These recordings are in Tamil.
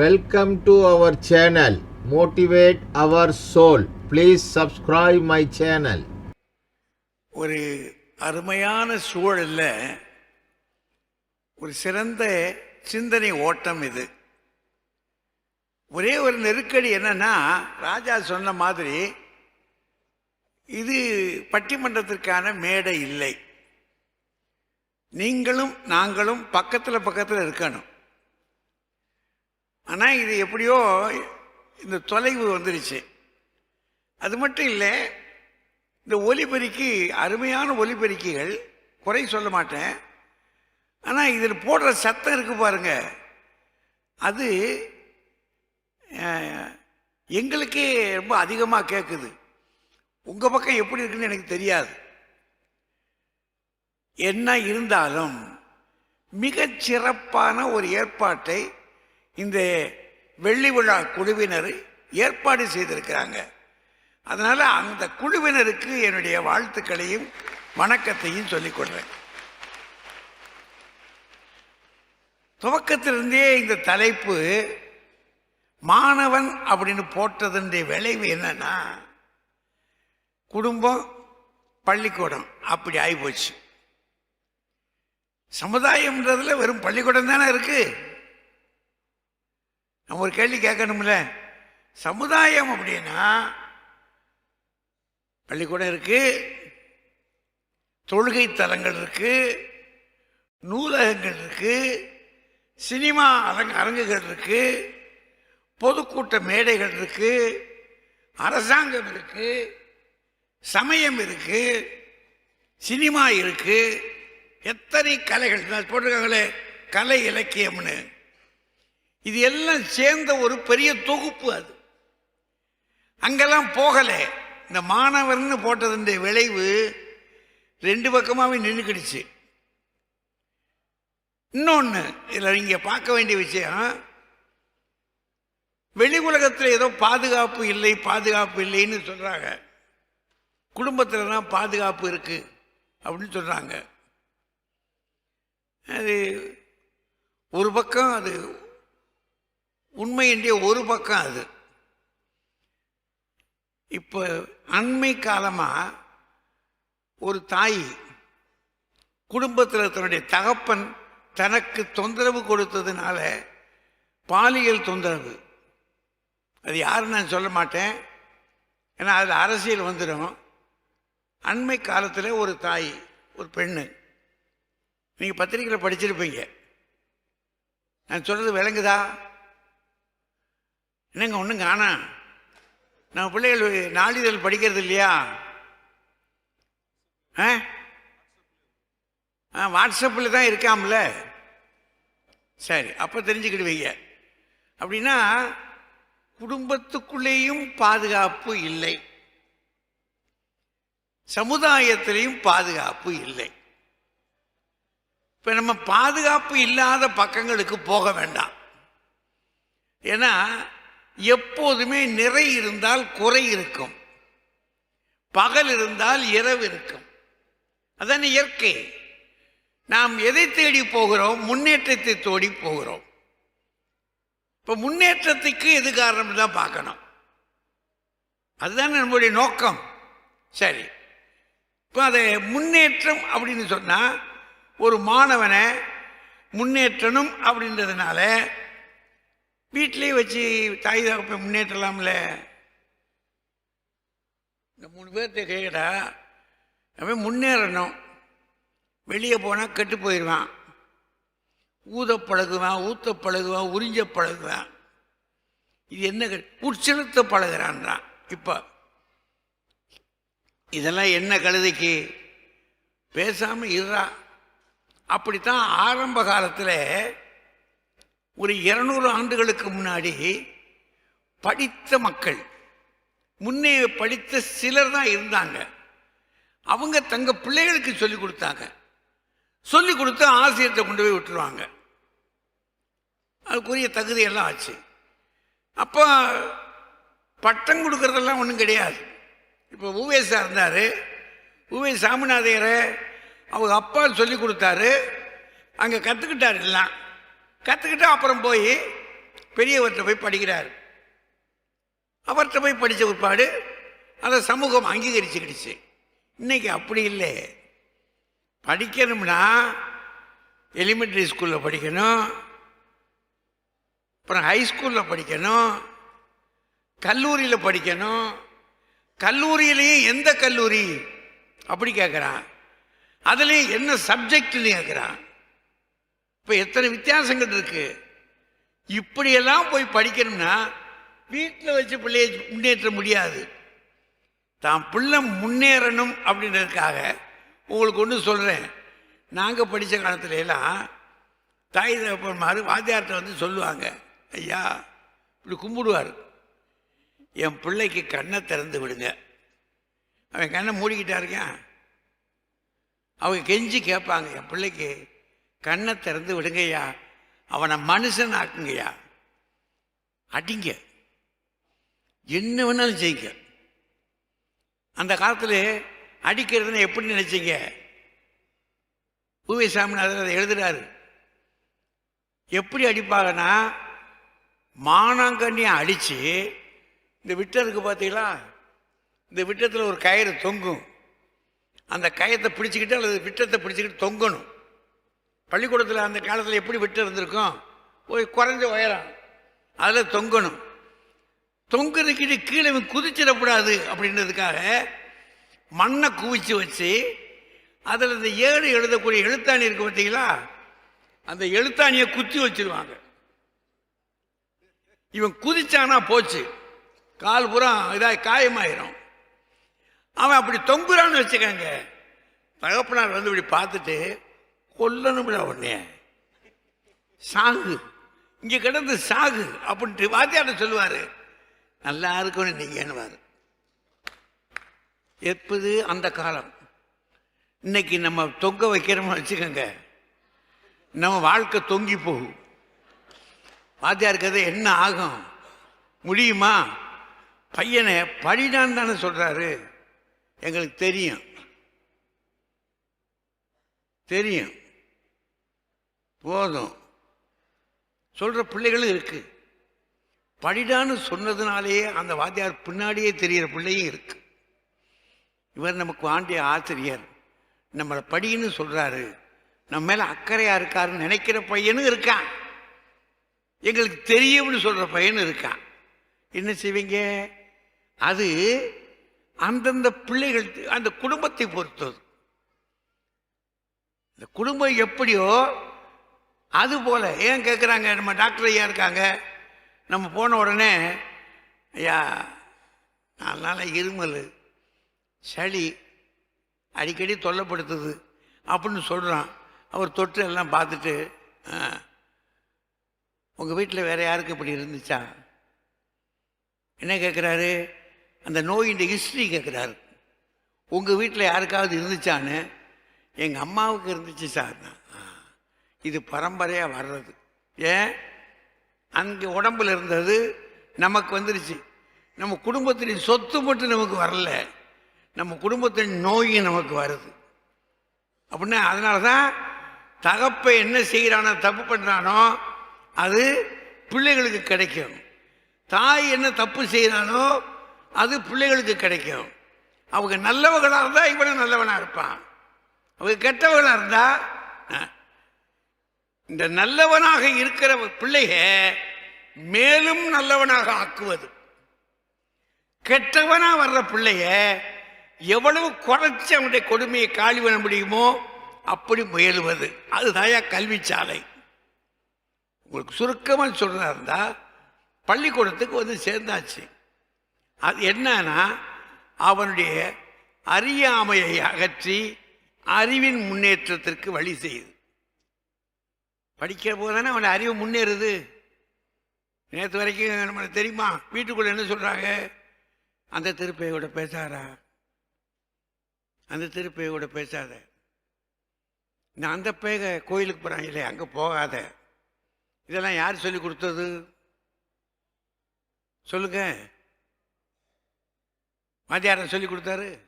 Welcome to our channel motivate our soul please subscribe my channel ஒரு அருமையான சூழலில் ஒரு சிறந்த சிந்தனை ஓட்டம் இது. ஒரே ஒரு நெருக்கடி என்னன்னா ராஜா சொன்ன மாதிரி இது பட்டிமன்றத்திற்கான மேடை இல்லை. நீங்களும் நாங்களும் பக்கத்தில் பக்கத்தில் இருக்கணும். ஆனால் இது எப்படியோ இந்த தொலைவு வந்துருச்சு. அது மட்டும் இல்லை இந்த ஒலிபெருக்கி அருமையான ஒலிபெருக்கிகள் குறை சொல்ல மாட்டேன். ஆனால் இதில் போடுற சத்தம் இருக்கு பாருங்க. அது எங்களுக்கே ரொம்ப அதிகமாக கேட்குது உங்கள் பக்கம் எப்படி இருக்குன்னு எனக்கு தெரியாது. என்ன இருந்தாலும் மிகச் சிறப்பான ஒரு ஏற்பாட்டை இந்த வெள்ளி விழா குழுவினர் ஏற்பாடு செய்திருக்கிறாங்க. அதனால் அந்த குழுவினருக்கு என்னுடைய வாழ்த்துக்களையும் வணக்கத்தையும் சொல்லிக் கொள்றேன். துவக்கத்திலிருந்தே இந்த தலைப்பு மாணவன் அப்படின்னு போட்டதனுடைய விளைவு என்னன்னா குடும்பம் பள்ளிக்கூடம் அப்படி ஆகிப்போச்சு சமுதாயம்ன்றதுல வெறும் பள்ளிக்கூடம் தானே இருக்குது நம்ம ஒரு கேள்வி கேட்கணும்ல. சமுதாயம் அப்படின்னா பள்ளிக்கூடம் இருக்குது தொழுகை தலங்கள் இருக்குது நூலகங்கள் இருக்குது சினிமா அரங்க அரங்குகள் இருக்குது பொதுக்கூட்ட மேடைகள் இருக்குது அரசாங்கம் இருக்குது சமயம் இருக்குது சினிமா இருக்குது எத்தனை கலைகள் போட்டிருக்காங்களே கலை இலக்கியம்னு. இது எல்லாம் சேர்ந்த ஒரு பெரிய தொகுப்பு அது. அங்கெல்லாம் போகலை. இந்த மாணவர்னு போட்டதுடைய விளைவு ரெண்டு பக்கமாகவே நின்றுக்கிடுச்சு. இன்னொன்று இதில் நீங்கள் பார்க்க வேண்டிய விஷயம் வெளி உலகத்தில் ஏதோ பாதுகாப்பு இல்லை பாதுகாப்பு இல்லைன்னு சொல்கிறாங்க குடும்பத்தில் தான் பாதுகாப்பு இருக்குது அப்படின்னு சொல்கிறாங்க அது ஒரு பக்கம் அது உண்மையின்றி ஒரு பக்கம் அது. இப்போ அண்மை காலமாக ஒரு தாய் குடும்பத்தில் தன்னுடைய தகப்பன் தனக்கு தொந்தரவு கொடுத்ததுனால பாலியல் தொந்தரவு. அது யாருன்னு நான் சொல்ல மாட்டேன். ஏன்னா அதில் அரசியல் வந்துடும் அண்மை காலத்தில் ஒரு தாய் ஒரு பெண்ணு. நீங்கள் பத்திரிக்கையில் படிச்சிருப்பீங்க. நான் சொல்கிறது விளங்குதா? என்னங்க ஒன்றும் காணா நம்ம பிள்ளைகள் நாளிதழ் படிக்கிறது இல்லையா? ஆ? ஆ வாட்ஸ்அப்பில் தான் இருக்காம்ல? சரி அப்போ தெரிஞ்சுக்கிடுவீங்க. அப்படின்னா குடும்பத்துக்குள்ளேயும் பாதுகாப்பு இல்லை. சமுதாயத்திலையும் பாதுகாப்பு இல்லை. இப்போ நம்ம பாதுகாப்பு இல்லாத பக்கங்களுக்கு போக வேண்டாம். ஏன்னா எப்போதுமே நிறை இருந்தால் குறை இருக்கும். பகல் இருந்தால் இரவு இருக்கும். அதான் இயற்கை. நாம் எதை தேடி போகிறோம்? முன்னேற்றத்தை தேடி போகிறோம். இப்போ முன்னேற்றத்துக்கு எது காரணம் தான் பார்க்கணும். அதுதான் நம்முடைய நோக்கம். சரி. இப்போ அதை முன்னேற்றம் அப்படின்னு சொன்னால் ஒரு மாணவனை முன்னேற்றணும் அப்படின்றதுனால வீட்டிலே வச்சு தாய் தகப்பை முன்னேற்றலாம்ல? இந்த மூணு பேர்த்த கேட்கடா நம்ம முன்னேறணும். வெளியே போனால் கெட்டு போயிடுவான் ஊத பழகுவான் ஊத்த பழகுவான் உறிஞ்ச பழகுவான். இது என்ன உட்செலுத்த பழகிறான்றான். இப்போ இதெல்லாம் என்ன கழுதைக்கு? பேசாமல் இருறா அப்படித்தான் ஆரம்ப காலத்தில் ஒரு இருநூறு ஆண்டுகளுக்கு முன்னாடி படித்த மக்கள் முன்னே படித்த சிலர் தான் இருந்தாங்க. அவங்க தங்க பிள்ளைகளுக்கு சொல்லி கொடுத்தாங்க. சொல்லி கொடுத்து ஆசிரியத்தை கொண்டு போய் விட்டுருவாங்க. அதுக்குரிய தகுதியெல்லாம் ஆச்சு. அப்போ பட்டம் கொடுக்கறதெல்லாம் ஒன்றும் கிடையாது. இப்போ ஊவேசா இருந்தார். ஊவே சாமிநாதையரை அவங்க அப்பா சொல்லி கொடுத்தாரு. அங்கே கற்றுக்கிட்டார் எல்லாம். கற்றுக்கிட்டு அப்புறம் போய் பெரியவர்கிட்ட போய் படிக்கிறார். அவர்கிட்ட போய் படித்த பிற்பாடு அதை சமூகம் அங்கீகரிச்சுக்கிடுச்சு. இன்றைக்கி அப்படி இல்லை. படிக்கணும்னா எலிமெண்ட்ரி ஸ்கூலில் படிக்கணும். அப்புறம் ஹை ஸ்கூலில் படிக்கணும். கல்லூரியில் படிக்கணும். கல்லூரியிலையும் எந்த கல்லூரி? அப்படி கேட்குறான் அதுலேயும் என்ன சப்ஜெக்ட்னு கேட்குறான் இப்போ எத்தனை வித்தியாசங்கள் இருக்கு. இப்படியெல்லாம் போய் படிக்கணும்னா வீட்டில் வச்சு பிள்ளையை முன்னேற்ற முடியாது. தான் பிள்ளை முன்னேறணும் அப்படின்றதுக்காக உங்களுக்கு ஒன்று சொல்கிறேன் நாங்கள் படித்த காலத்துல எல்லாம் தாய் தகப்பன்மார் வாத்தியார்கிட்ட வந்து சொல்லுவாங்க ஐயா இப்படி கும்பிடுவார். என் பிள்ளைக்கு கண்ணை திறந்து விடுங்க. அவன் கண்ணை மூடிக்கிட்டா இருக்கான். அவங்க கெஞ்சி கேட்பாங்க என் பிள்ளைக்கு கண்ணை திறந்து விடுங்கய்யா. அவனை மனுஷன் ஆக்குங்கய்யா. அடிங்க. என்ன வேணாலும் செய்யுங்க. அந்த காலத்தில் அடிக்கிறதுன்னு எப்படி நினைச்சீங்க? பூவே சாமிநாதர் அதை எழுதுறாரு. எப்படி அடிப்பாங்கன்னா மானாங்கண்ணியை அடித்து இந்த விட்டம் இருக்கு பார்த்தீங்களா? இந்த விட்டத்தில் ஒரு கயிறு தொங்கும். அந்த கயத்தை பிடிச்சிக்கிட்டு அல்லது விட்டத்தை பிடிச்சிக்கிட்டு தொங்கணும். பள்ளிக்கூடத்தில் அந்த காலத்தில் எப்படி விட்டு இருந்திருக்கும்? போய் குறைஞ்ச உயரம். அதில் தொங்கணும். தொங்குறதுக்கிட்டு கீழே குதிச்சிடக்கூடாது அப்படின்றதுக்காக மண்ணை குவிச்சு வச்சு அதில் இந்த ஏடு எழுதக்கூடிய எழுத்தாணி இருக்கு பார்த்தீங்களா? அந்த எழுத்தாணியை குத்தி வச்சிருவாங்க. இவன் குதிச்சானா போச்சு. கால் புறம் இதாக காயமாயிரும். அவன் அப்படி தொங்குறான்னு வச்சுக்கோங்க. தகப்பனார் வந்து இப்படி பார்த்துட்டு கொல்லணும்ல உடனே சாகு. இங்கே கிடந்து சாகு அப்படின்ட்டு வாத்தியார்ட்ட சொல்லுவார். நல்லா இருக்கணும் நீங்கன்னுவார் எப்போது? அந்த காலம். இன்னைக்கு நம்ம தொங்க வைக்கிறோம்னு வச்சுக்கோங்க. நம்ம வாழ்க்கை தொங்கி போகும். வாத்தியார் கதை என்ன ஆகும்? முடியுமா? பையனை படிடான்னு தானே சொல்கிறாரு எங்களுக்கு தெரியும். தெரியும். போதும். சொல்கிற பிள்ளைகளும் இருக்குது படிடான்னு சொன்னதுனாலேயே அந்த வாத்தியார் பின்னாடியே தெரிகிற பிள்ளையும் இருக்குது இவர் நமக்கு ஆண்டிய ஆசிரியர். நம்மளை படின்னு சொல்கிறாரு நம்ம மேலே அக்கறையாக இருக்காருன்னு நினைக்கிற பையனும் இருக்கான். எங்களுக்கு தெரியும்னு சொல்கிற பையனும் இருக்கான். என்ன செய்வீங்க? அது அந்தந்த பிள்ளைகள் அந்த குடும்பத்தை பொறுத்தது. இந்த குடும்பம் எப்படியோ அது போல ஏன் கேட்குறாங்க நம்ம டாக்டர் ஐயா இருக்காங்க. நம்ம போன உடனே ஐயா நாலு நாளாக இருமல் சளி அடிக்கடி தொல்லைப்படுத்துது அப்படின்னு சொல்கிறான் அவர் தொற்று எல்லாம் பார்த்துட்டு உங்கள் வீட்டில் வேறு யாருக்கு இப்படி இருந்துச்சா? என்ன கேட்குறாரு அந்த நோயின் ஹிஸ்ட்ரி கேட்குறாரு உங்கள் வீட்டில் யாருக்காவது இருந்துச்சான்னு? எங்கள் அம்மாவுக்கு இருந்துச்சு சார். இது பரம்பரையாக வர்றது. ஏன்? அங்கே உடம்புல இருந்தது நமக்கு வந்துருச்சு. நம்ம குடும்பத்தின் சொத்து மட்டும் நமக்கு வரல. நம்ம குடும்பத்தின் நோயும் நமக்கு வருது. அப்படின்னா அதனால தான் தகப்பை என்ன செய்கிறானோ தப்பு பண்ணுறானோ அது பிள்ளைகளுக்கு கிடைக்கும். தாய் என்ன தப்பு செய்கிறானோ அது பிள்ளைகளுக்கு கிடைக்கும். அவங்க நல்லவர்களாக இருந்தால் இவனும் நல்லவனாக இருப்பான். அவங்க கெட்டவர்களாக இருந்தால் இந்த நல்லவனாக இருக்கிற பிள்ளைக மேலும் நல்லவனாக ஆக்குவது. கெட்டவனா வர்ற பிள்ளைய எவ்வளவு குறைச்சி அவனுடைய கொடுமையை காலி பண்ண முடியுமோ அப்படி முயலுவது. அதுதாயா கல்வி சாலை. உங்களுக்கு சுருக்கமாக சொல்றதா இருந்தா பள்ளிக்கூடத்துக்கு வந்து சேர்ந்தாச்சு. அது என்னன்னா அவனுடைய அறியாமையை அகற்றி அறிவின் முன்னேற்றத்திற்கு வழி செய்யுது. படிக்கிற போது தானே அவன் அறிவு முன்னேறுது. நேற்று வரைக்கும் நம்மளுக்கு தெரியுமா? வீட்டுக்குள்ள என்ன சொல்றாங்க? அந்த திருப்பையோட பேசாரா அந்த திருப்பையோட பேசாத. நான் அந்த பேக கோயிலுக்கு போகிறாங்களே அங்கே போகாத. இதெல்லாம் யார் சொல்லி கொடுத்தது? சொல்லுங்க. வாத்தியாரன் சொல்லி கொடுத்தாரு.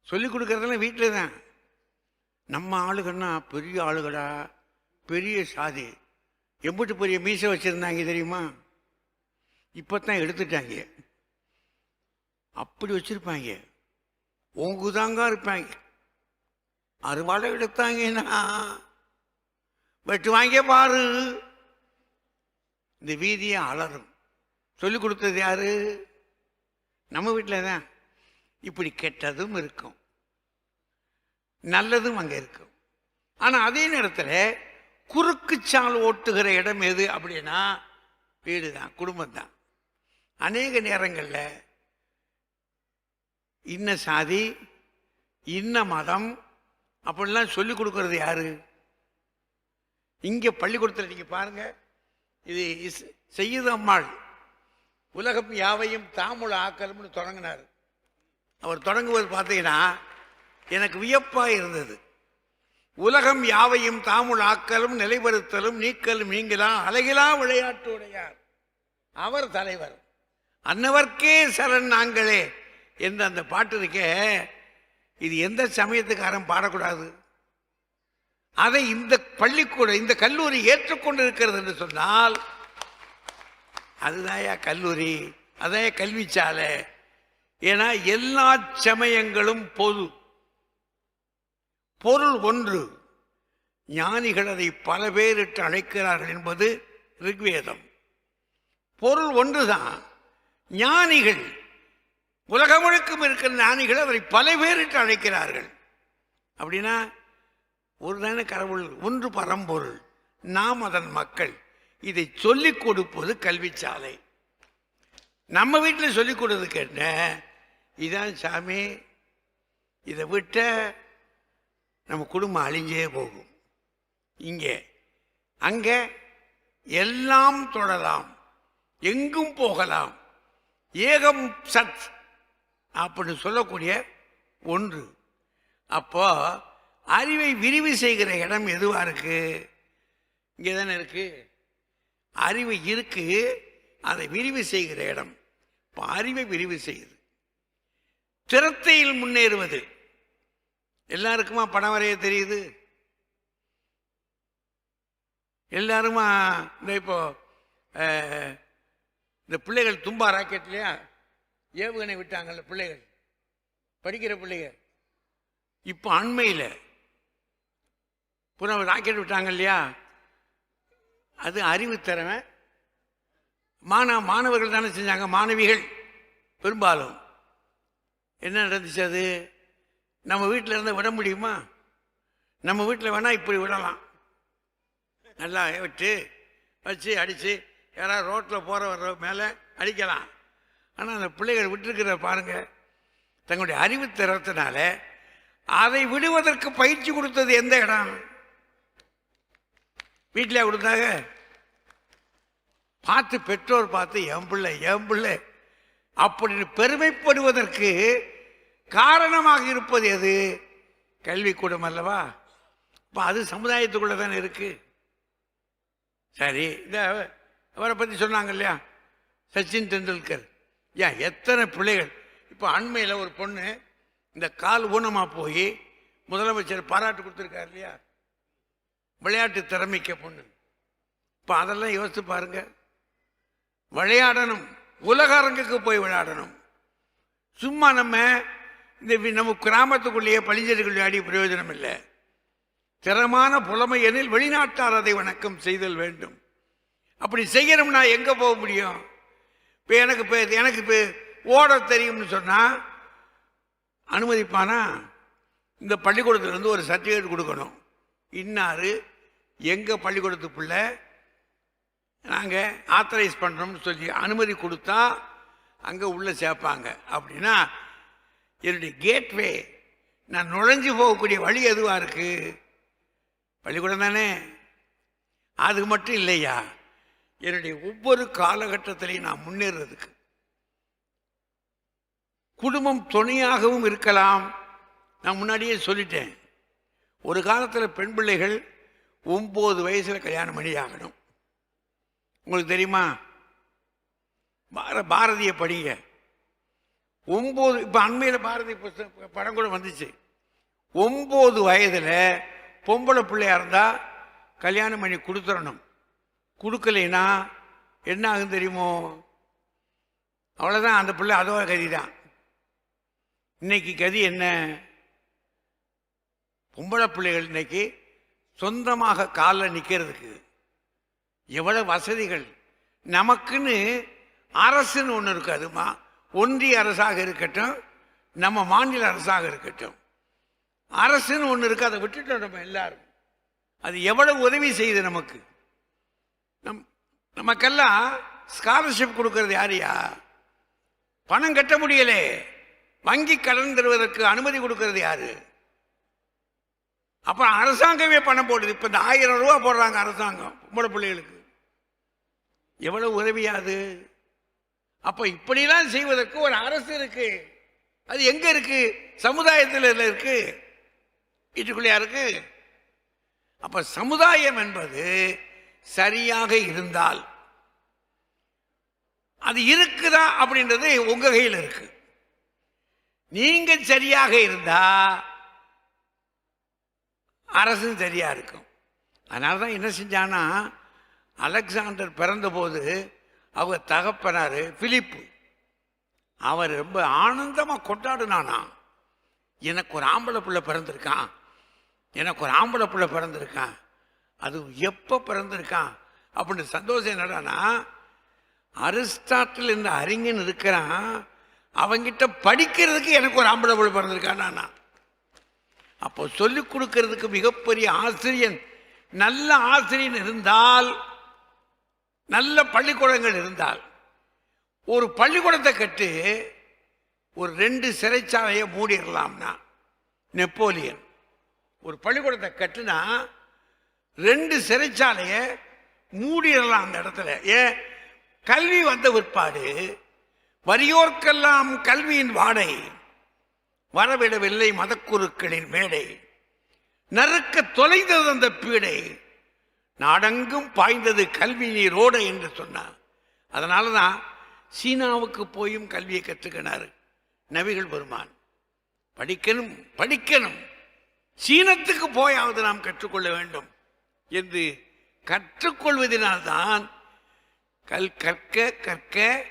சொல்லி கொடுக்கறதெல்லாம் வீட்டில் தான் நம்ம ஆளுகன்னா பெரிய ஆளுகடா. பெரிய சாதி. எம்பிட்டு பெரிய மீசை வச்சுருந்தாங்க தெரியுமா? இப்போ தான் எடுத்துட்டாங்க. அப்படி வச்சுருப்பாங்க. உங்குதாங்க இருப்பாங்க. அறுவாடை எடுத்தாங்கன்னா வெட்டு வாங்கிய பாரு. இந்த வீதியை அலரும் சொல்லி கொடுத்தது யாரு? நம்ம வீட்டில் தான். இப்படி கெட்டதும் இருக்கும். நல்லதும் அங்கே இருக்கும். ஆனால் அதே நேரத்தில் குறுக்கு சால் ஓட்டுகிற இடம் எது அப்படின்னா வீடு தான் குடும்பம் தான் அநேக நேரங்களில் இன்ன சாதி இன்ன மதம் அப்படிலாம் சொல்லி கொடுக்கறது யாரு? இங்கே பள்ளிக்கூடத்தில் நீங்கள் பாருங்க இது இஸ்- செய்யுது அம்மாள் உலகம் யாவையும் தாமுள ஆக்கலும்னு தொடங்கினார். அவர் தொடங்குவது பார்த்தீங்கன்னா எனக்கு வியப்பாக இருந்தது. உலகம் யாவையும் தாமுள் ஆக்கலும் நிலைபெறுத்தலும் நீக்கலும் நீங்கலாம் அழகிலா விளையாட்டுடையார். அவர் தலைவர். அன்னவர்க்கே சரண் நாங்களே என்ற அந்த பாட்டு இருக்கே இது எந்த சமயத்துக்காரன் பாடக்கூடாது? அதை இந்த பள்ளிக்கூட இந்த கல்லூரி ஏற்றுக்கொண்டு இருக்கிறது என்று சொன்னால் அதுதாயா கல்லூரி அதான் கல்விச்சாலை. ஏன்னா எல்லா சமயங்களும் பொது. பொருள் ஒன்று. ஞானிகள் அதை பல பேரிட்டு அழைக்கிறார்கள் என்பது ரிக்வேதம். பொருள் ஒன்றுதான். ஞானிகள் உலகம் முழுக்கும் இருக்கிற ஞானிகள் அவரை பல பேரிட்டு அழைக்கிறார்கள். அப்படின்னா ஒரு தான கடவுள் ஒன்று பரம்பொருள் நாம் அதன் மக்கள். இதை சொல்லிக் கொடுப்பது கல்விச்சாலை. நம்ம வீட்டில் சொல்லிக் கொடுத்து கேட்ட இதான் சாமி இதை விட்ட நம்ம குடும்பம் அழிஞ்சே போகும். இங்கே அங்கே எல்லாம் தொடலாம். எங்கும் போகலாம். ஏகம் சத் அப்படின்னு சொல்லக்கூடிய ஒன்று. அப்போ அறிவை விரிவு செய்கிற இடம் எதுவாக இருக்குது இங்கே தானே இருக்குது அறிவு இருக்குது அதை விரிவு செய்கிற இடம். இப்போ அறிவை விரிவு செய்யுது. திறத்தையில் முன்னேறுவது. எல்லாருக்குமா படம் வரைய தெரியுது? எல்லாருமா இந்த இப்போ இந்த பிள்ளைகள் தும்பா ராக்கெட்லையா ஏவுகணை விட்டாங்கல்ல பிள்ளைகள் படிக்கிற பிள்ளைகள். இப்போ அண்மையில் புறம் ராக்கெட் விட்டாங்க இல்லையா? அது அறிவு திறமை. மாணவ மாணவர்கள் தானே செஞ்சாங்க மாணவிகள். பெரும்பாலும். என்ன நடந்துச்சு அது? நம்ம வீட்டில் இருந்தால் விட முடியுமா? நம்ம வீட்டில் வேணால் இப்படி விடலாம். நல்லா விட்டு வச்சு அடித்து யாராவது ரோட்டில் போகிற வர்ற மேலே அடிக்கலாம். ஆனால் அந்த பிள்ளைகள் விட்டுருக்கிற பாருங்கள் தங்களுடைய அறிவு திறத்தினால அதை விடுவதற்கு பயிற்சி கொடுத்தது எந்த இடம்? வீட்டில் கொடுத்தாங்க பார்த்து பெற்றோர் பார்த்து என் பிள்ளை என் பிள்ளை அப்படின்னு பெருமைப்படுவதற்கு காரணமாக இருப்பது எது? கல்விக்கூடம் அல்லவா? இப்போ அது சமுதாயத்துக்குள்ளே தானே இருக்குது சரி இந்த அவரை பற்றி சொன்னாங்க இல்லையா? சச்சின் டெண்டுல்கர். ஏன் எத்தனை பிள்ளைகள்? இப்போ அண்மையில் ஒரு பொண்ணு இந்த கால் ஊனமாக போய் முதலமைச்சர் பாராட்டு கொடுத்துருக்காரு இல்லையா? விளையாட்டு திறமைக்க பொண்ணு. இப்போ அதெல்லாம் யோசித்து பாருங்க. விளையாடணும். உலக அரங்குக்கு போய் விளையாடணும். சும்மா நம்ம இந்த நம்ம கிராமத்துக்குள்ளேயே பழிஞ்சர்கள் விளையாடி பிரயோஜனம் இல்லை திறமான புலமை எனில் வெளிநாட்டார் அதை வணக்கம் செய்தல் வேண்டும். அப்படி செய்யணும்னா எங்கே போக முடியும்? இப்போ எனக்கு இப்போ எனக்கு இப்போ ஓட தெரியும்னு சொன்னால் அனுமதிப்பானா? இந்த பள்ளிக்கூடத்துலேருந்து ஒரு சர்டிஃபிகேட் கொடுக்கணும். இன்னாரு எங்கள் பள்ளிக்கூடத்து பிள்ளை நாங்கள் ஆத்தரைஸ் பண்ணுறோம்னு சொல்லி அனுமதி கொடுத்தா அங்கே உள்ளே சேர்ப்பாங்க. அப்படின்னா என்னுடைய கேட்வே நான் நுழைஞ்சு போகக்கூடிய வழி எதுவாக இருக்கு? பள்ளிக்கூடம் தானே? அது மட்டும் இல்லையா? என்னுடைய ஒவ்வொரு காலகட்டத்திலையும் நான் முன்னேறதுக்கு. குடும்பம் துணையாகவும் இருக்கலாம். நான் முன்னாடியே சொல்லிட்டேன். ஒரு காலத்தில் பெண் பிள்ளைகள் ஒம்பது வயசில் கல்யாணம் பண்ணி ஆகணும். உங்களுக்கு தெரியுமா? பார பாரதிய படிங்க. ஒம்பது இப்போ அண்மையில் பாரதி புஸ்தக படம் கூட வந்துச்சு. ஒம்பது வயதில் பொம்பளை பிள்ளையாக இருந்தால் கல்யாணம் பண்ணி கொடுத்துடணும் கொடுக்கலைன்னா என்ன ஆகும் தெரியுமோ? அவ்வளோதான் அந்த பிள்ளை அதோ கதி தான் இன்னைக்கு கதி என்ன? பொம்பளை பிள்ளைகள் இன்னைக்கு சொந்தமாக காலில் நிற்கிறதுக்கு எவ்வளவு வசதிகள். நமக்குன்னு அரசுன்னு ஒன்று இருக்காதுமா ஒன்றிய அரசாக இருக்கட்டும் நம்ம மாநில அரசாக இருக்கட்டும். அரசுன்னு ஒன்று இருக்குது அதை விட்டுட்டோம் நம்ம எல்லாரும். அது எவ்வளவு உதவி செய்யுது நமக்கு? நம் நமக்கெல்லாம் ஸ்காலர்ஷிப் கொடுக்கறது யாரையா பணம் கட்ட முடியலே. வங்கி கடன் தருவதற்கு அனுமதி கொடுக்கறது யாரு? அப்புறம் அரசாங்கமே பணம் போடுது. இப்போ இந்த ஆயிரம் ரூபா போடுறாங்க அரசாங்கம் பொம்பளை பிள்ளைகளுக்கு. எவ்வளவு உதவியாது அப்போ இப்படிலாம் செய்வதற்கு ஒரு அரசு இருக்கு. அது எங்க இருக்கு? சமுதாயத்தில் இருக்கு? வீட்டுக்குள்ளேயா இருக்கு? அப்ப சமுதாயம் என்பது சரியாக இருந்தால் அது இருக்குதா அப்படின்றது உங்க கையில் இருக்கு. நீங்க சரியாக இருந்தா அரசும் சரியா இருக்கும். அதனால தான் என்ன செஞ்சானா அலெக்சாண்டர் பிறந்தபோது அவங்க தகப்பனார் பிலிப்பு. அவர் ரொம்ப ஆனந்தமாக கொண்டாடினானா. எனக்கு ஒரு ஆம்பளை பிள்ளை பிறந்திருக்கான். எனக்கு ஒரு ஆம்பளை பிள்ளை பிறந்திருக்கான். அது எப்போ பிறந்திருக்கான்? அப்படின்னு சந்தோஷம் என்னடானா அரிஸ்டாட்டில் இந்த அறிஞன் இருக்கிறான். அவங்கிட்ட படிக்கிறதுக்கு எனக்கு ஒரு ஆம்பளை பிள்ளை பிறந்திருக்கான் நானா அப்போ சொல்லிக் கொடுக்கறதுக்கு மிகப்பெரிய ஆசிரியன் நல்ல ஆசிரியன் இருந்தால் நல்ல பள்ளிக்கூடங்கள் இருந்தால் ஒரு பள்ளிக்கூடத்தை கட்டு ஒரு ரெண்டு சிறைச்சாலையை மூடிடலாம்னா நெப்போலியன் ஒரு பள்ளிக்கூடத்தை கட்டுனா ரெண்டு சிறைச்சாலையை மூடிடலாம் அந்த இடத்துல. ஏன் கல்வி வந்த பிற்பாடு வறியோர்க்கெல்லாம் கல்வியின் வாடை வரவிடவில்லை மதக்குருக்களின் மேடை நறுக்க தொலைந்தது அந்த பீடை நாடெங்கும் பாய்ந்தது கல்வி நீரோட என்று சொன்னார். அதனால தான் சீனாவுக்கு போயும் கல்வியை கற்றுக்கினார். நபிகள் பெருமான் படிக்கணும் படிக்கணும். சீனத்துக்கு போயாவது நாம் கற்றுக்கொள்ள வேண்டும் என்று கற்றுக்கொள்வதனால்தான் கல் கற்க கற்க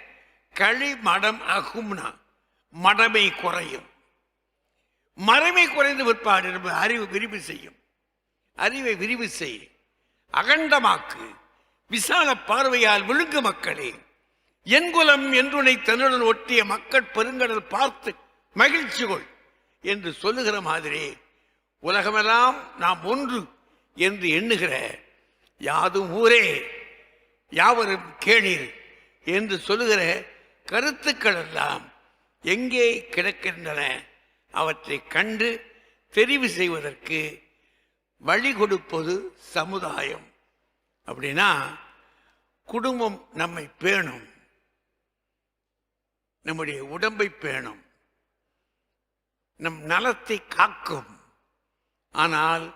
களி மடம் அகும்னா மடமை குறையும். மறைமை குறைந்து விற்பாடு அறிவு விரிவு செய்யும். அறிவை விரிவு செய்யும் அகண்டமாக்கு விசால பார்வையால் விழுங்கு மக்களே. என் குலம் என்றுனை தன்னுடன் ஒட்டிய மக்கள் பெருங்கடல் பார்த்து மகிழ்ச்சி கொள் என்று சொல்லுகிற மாதிரி உலகமெல்லாம் நாம் ஒன்று என்று எண்ணுகிற யாதும் ஊரே யாவரும் கேளீர் என்று சொல்லுகிற கருத்துக்கள் எல்லாம் எங்கே கிடக்கின்றன அவற்றை கண்டு தெரிவு செய்வதற்கு வழி கொடுப்பது சமுதாயம். அப்படின்னா குடும்பம் நம்மை பேணும். நம்முடைய உடம்பை பேணும். நம் நலத்தை காக்கும். ஆனால்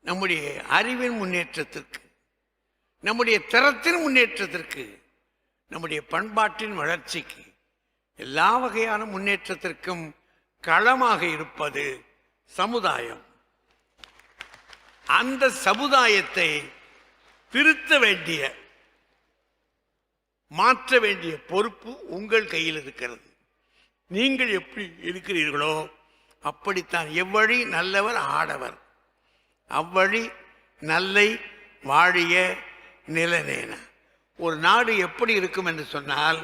நம்முடைய அறிவின் முன்னேற்றத்திற்கு நம்முடைய தரத்தின் முன்னேற்றத்திற்கு நம்முடைய பண்பாட்டின் வளர்ச்சிக்கு எல்லா வகையான முன்னேற்றத்திற்கும் களமாக இருப்பது சமுதாயம். அந்த சமுதாயத்தை திருத்த வேண்டிய மாற்ற வேண்டிய பொறுப்பு உங்கள் கையில் இருக்கிறது. நீங்கள் எப்படி இருக்கிறீர்களோ அப்படித்தான். எவ்வழி நல்லவர் ஆடவர். அவ்வழி நல்லை வாழிய நிலநேன ஒரு நாடு எப்படி இருக்கும் என்று சொன்னால்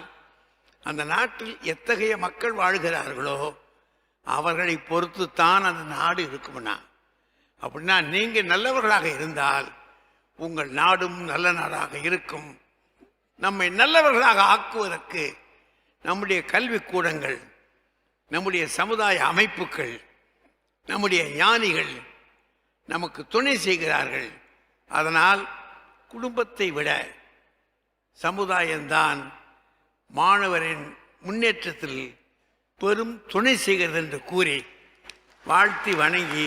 அந்த நாட்டில் எத்தகைய மக்கள் வாழ்கிறார்களோ அவர்களை பொறுத்து தான் அந்த நாடு இருக்கும்னா. அப்படின்னா நீங்கள் நல்லவர்களாக இருந்தால் உங்கள் நாடும் நல்ல நாடாக இருக்கும். நம்மை நல்லவர்களாக ஆக்குவதற்கு நம்முடைய கல்விக்கூடங்கள் நம்முடைய சமுதாய அமைப்புகள் நம்முடைய ஞானிகள் நமக்கு துணை செய்கிறார்கள். அதனால் குடும்பத்தை விட சமுதாயம்தான் மாணவரின் முன்னேற்றத்தில் பெரும் துணை செய்கிறது என்று கூறி வாழ்த்தி வணங்கி